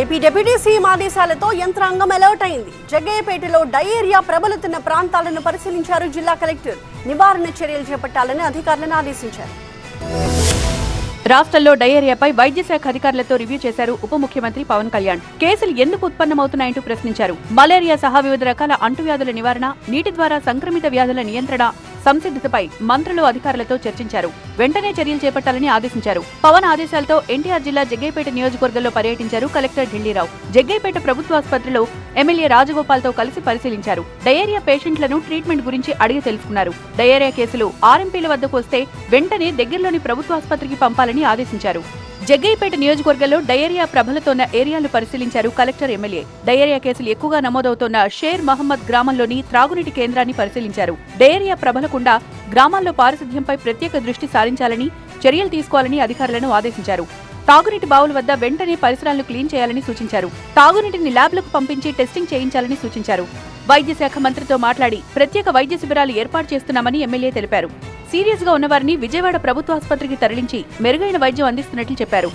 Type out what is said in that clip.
AP deputy CM ఆదేశాలతో యంత్రాంగం alert అయింది. జగ్గయ్యపేటలో డయేరియా ప్రబలుతున్న ప్రాంతాలను పరిశీలించారు జిల్లా కలెక్టర్. నివారణ చర్యలు చేపట్టాలని అధికారులను ఆదేశించారు. రాష్ట్రంలో డయేరియాపై వైద్య శాఖ అధికారులతో రివ్యూ చేశారు ఉప ముఖ్యమంత్రి పవన్ కళ్యాణ్. కేసులు ఎందుకు ఉత్పన్నమవుతున్నాయంటూ ప్రశ్నించారు. మలేరియా సహా వివిధ రకాల అంటువ్యాధుల నివారణ నీటి ద్వారా సంక్రమిత వ్యాధుల నియంత్రణ సంసిద్ధతపై మంత్రులు అధికారులతో చర్చించారు. వెంటనే చర్యలు చేపట్టాలని ఆదేశించారు. పవన్ ఆదేశాలతో ఎన్టీఆర్ జిల్లా జగ్గైపేట నియోజకవర్గంలో పర్యటించారు కలెక్టర్ ఢిల్లీరావు. జగ్గైపేట ప్రభుత్వ ఆసుపత్రిలో ఎమ్మెల్యే రాజగోపాల్తో కలిసి పరిశీలించారు. డయేరియా పేషెంట్లను ట్రీట్మెంట్ గురించి అడిగి తెలుసుకున్నారు. డయేరియా కేసులు ఆర్ఎంపీల వద్దకు వస్తే వెంటనే దగ్గరలోని ప్రభుత్వ ఆసుపత్రికి పంపాలని ఆదేశించారు. జగ్గయ్యపేట నియోజకవర్గంలో డయేరియా ప్రబలతోన్న ఏరియాలు పరిశీలించారు కలెక్టర్ ఎమ్మెల్యే. డయేరియా కేసులు ఎక్కువగా నమోదవుతోన్న షేర్ మహమ్మద్ గ్రామంలోని త్రాగునీటి కేంద్రాన్ని పరిశీలించారు. డయేరియా ప్రబలకుండా గ్రామాల్లో పారిశుధ్యంపై ప్రత్యేక దృష్టి సారించాలని చర్యలు తీసుకోవాలని అధికారులను ఆదేశించారు. తాగునీటి బావుల వద్ద వెంటనే పరిసరాలను క్లీన్ చేయాలని సూచించారు. తాగునీటిని ల్యాబ్లకు పంపించి టెస్టింగ్ చేయించాలని సూచించారు. వైద్య శాఖ మంత్రితో మాట్లాడి ప్రత్యేక వైద్య శిబిరాలు ఏర్పాటు చేస్తున్నామని ఎమ్మెల్యే తెలిపారు. సీరియస్గా ఉన్నవారిని విజయవాడ ప్రభుత్వ ఆసుపత్రికి తరలించి మెరుగైన వైద్యం అందిస్తున్నట్లు చెప్పారు.